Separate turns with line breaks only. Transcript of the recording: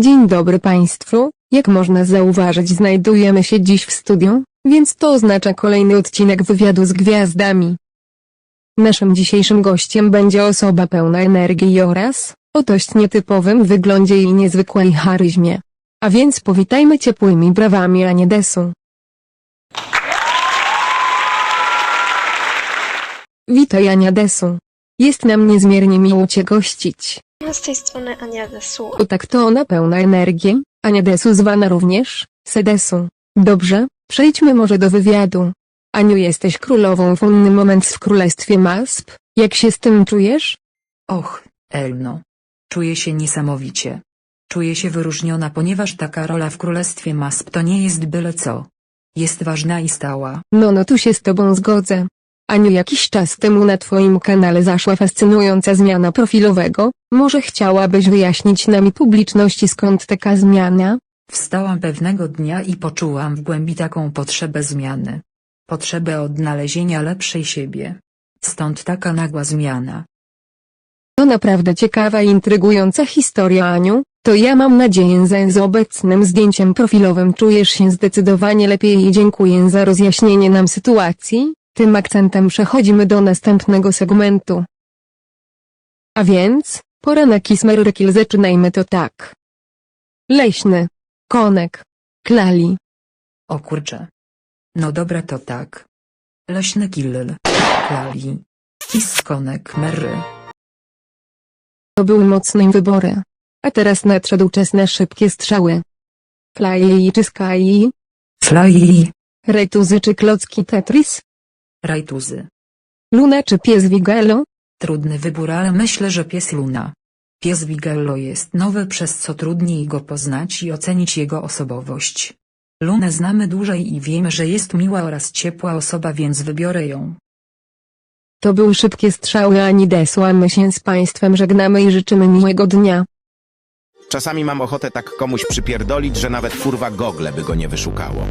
Dzień dobry Państwu, jak można zauważyć znajdujemy się dziś w studiu, więc to oznacza kolejny odcinek wywiadu z gwiazdami. Naszym dzisiejszym gościem będzie osoba pełna energii oraz o dość nietypowym wyglądzie i niezwykłej charyzmie. A więc powitajmy ciepłymi brawami Anię Desu. Witaj Ania Desu. Jest nam niezmiernie miło Cię gościć.
Z tej strony Ania Desu.
O tak to ona pełna energii, Ania Desu zwana również Sedesu. Dobrze, przejdźmy może do wywiadu. Aniu jesteś królową w unny moment w królestwie Masp, jak się z tym czujesz?
Och, Elno. Czuję się niesamowicie. Czuję się wyróżniona, ponieważ taka rola w Królestwie Masp to nie jest byle co. Jest ważna i stała.
No no tu się z tobą zgodzę. Aniu jakiś czas temu na twoim kanale zaszła fascynująca zmiana profilowego, może chciałabyś wyjaśnić nam i publiczności skąd taka zmiana?
Wstałam pewnego dnia i poczułam w głębi taką potrzebę zmiany. Potrzebę odnalezienia lepszej siebie. Stąd taka nagła zmiana.
To naprawdę ciekawa i intrygująca historia Aniu, to ja mam nadzieję że z obecnym zdjęciem profilowym czujesz się zdecydowanie lepiej i dziękuję za rozjaśnienie nam sytuacji, tym akcentem przechodzimy do następnego segmentu. A więc, pora na kismerrekil zaczynajmy to tak. Leśny. Konek. Klali.
O kurcze. No dobra to tak. Leśny kill. Klali. Kiskonek Merry.
To były mocne wybory. A teraz nadszedł czas na szybkie strzały. Klali czy Sky,
Fly.
Retuzy czy Klocki Tetris,
Rajtuzy.
Luna czy pies Wigelo,
Trudny wybór, ale myślę, że pies Luna. Pies Wigello jest nowy, przez co trudniej go poznać i ocenić jego osobowość. Lunę znamy dłużej i wiemy, że jest miła oraz ciepła osoba, więc wybiorę ją.
To były szybkie strzały Ani Desu, a my się z Państwem żegnamy i życzymy miłego dnia.
Czasami mam ochotę tak komuś przypierdolić, że nawet kurwa gogle by go nie wyszukało.